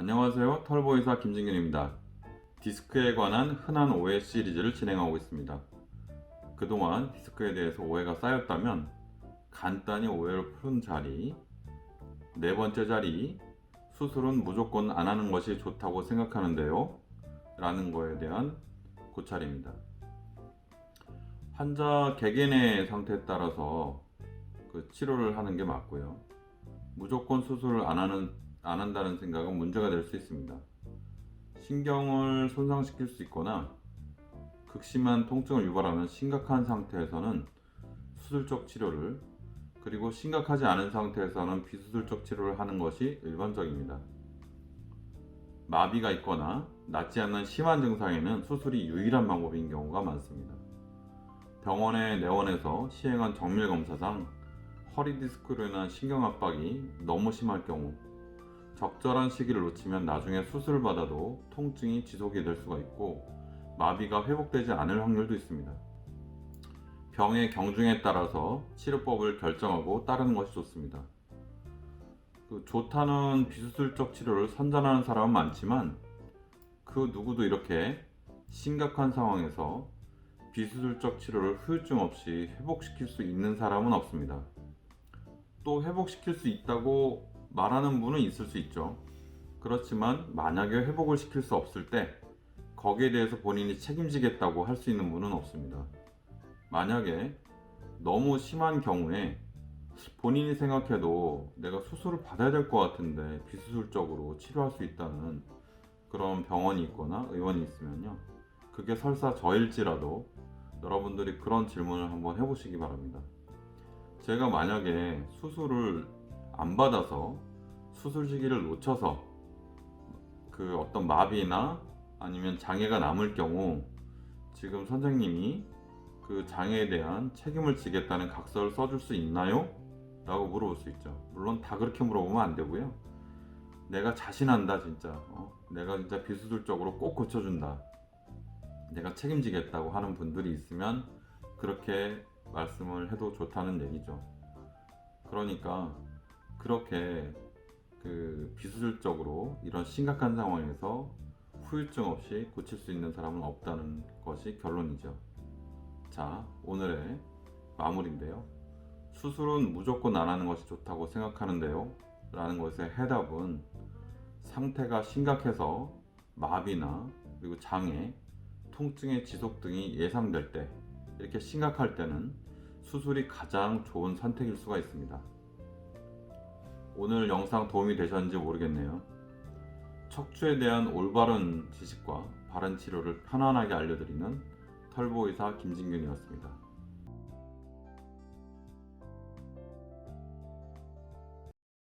안녕하세요. 털보이사 김진균입니다. 디스크에 관한 흔한 오해 시리즈를 진행하고 있습니다. 그동안 디스크에 대해서 오해가 쌓였다면 간단히 오해를 푸는 자리, 네 번째 자리, 수술은 무조건 안 하는 것이 좋다고 생각하는데요. 라는 거에 대한 고찰입니다. 환자 개개인의 상태에 따라서 그 치료를 하는 게 맞고요. 무조건 수술을 안 하는 안 한다는 생각은 문제가 될 수 있습니다. 신경을 손상시킬 수 있거나 극심한 통증을 유발하는 심각한 상태에서는 수술적 치료를 그리고 심각하지 않은 상태에서는 비수술적 치료를 하는 것이 일반적입니다. 마비가 있거나 낫지 않는 심한 증상에는 수술이 유일한 방법인 경우가 많습니다. 병원의 내원에서 시행한 정밀 검사상 허리 디스크로 인한 신경 압박이 너무 심할 경우 적절한 시기를 놓치면 나중에 수술을 받아도 통증이 지속이 될 수가 있고 마비가 회복되지 않을 확률도 있습니다. 병의 경중에 따라서 치료법을 결정하고 따르는 것이 좋습니다. 그 좋다는 비수술적 치료를 선전하는 사람은 많지만 그 누구도 이렇게 심각한 상황에서 비수술적 치료를 후유증 없이 회복시킬 수 있는 사람은 없습니다. 또 회복시킬 수 있다고 말하는 분은 있을 수 있죠. 그렇지만 만약에 회복을 시킬 수 없을 때 거기에 대해서 본인이 책임지겠다고 할 수 있는 분은 없습니다. 만약에 너무 심한 경우에 본인이 생각해도 내가 수술을 받아야 될 것 같은데 비수술적으로 치료할 수 있다는 그런 병원이 있거나 의원이 있으면요. 그게 설사 저일지라도 여러분들이 그런 질문을 한번 해보시기 바랍니다. 제가 만약에 수술을 안 받아서 수술 시기를 놓쳐서 그 어떤 마비나 아니면 장애가 남을 경우 지금 선생님이 그 장애에 대한 책임을 지겠다는 각서를 써줄 수 있나요? 라고 물어볼 수 있죠. 물론 다 그렇게 물어보면 안 되고요. 내가 자신한다 진짜. 어? 내가 진짜 비수술적으로 꼭 고쳐준다. 내가 책임지겠다고 하는 분들이 있으면 그렇게 말씀을 해도 좋다는 얘기죠. 그러니까 그렇게 그 비수술적으로 이런 심각한 상황에서 후유증 없이 고칠 수 있는 사람은 없다는 것이 결론이죠. 자, 오늘의 마무리인데요. 수술은 무조건 안 하는 것이 좋다고 생각하는데요. 라는 것의 해답은 상태가 심각해서 마비나 그리고 장애, 통증의 지속 등이 예상될 때 이렇게 심각할 때는 수술이 가장 좋은 선택일 수가 있습니다. 오늘 영상 도움이 되셨는지 모르겠네요. 척추에 대한 올바른 지식과 바른 치료를 편안하게 알려드리는 털보 의사 김진균이었습니다.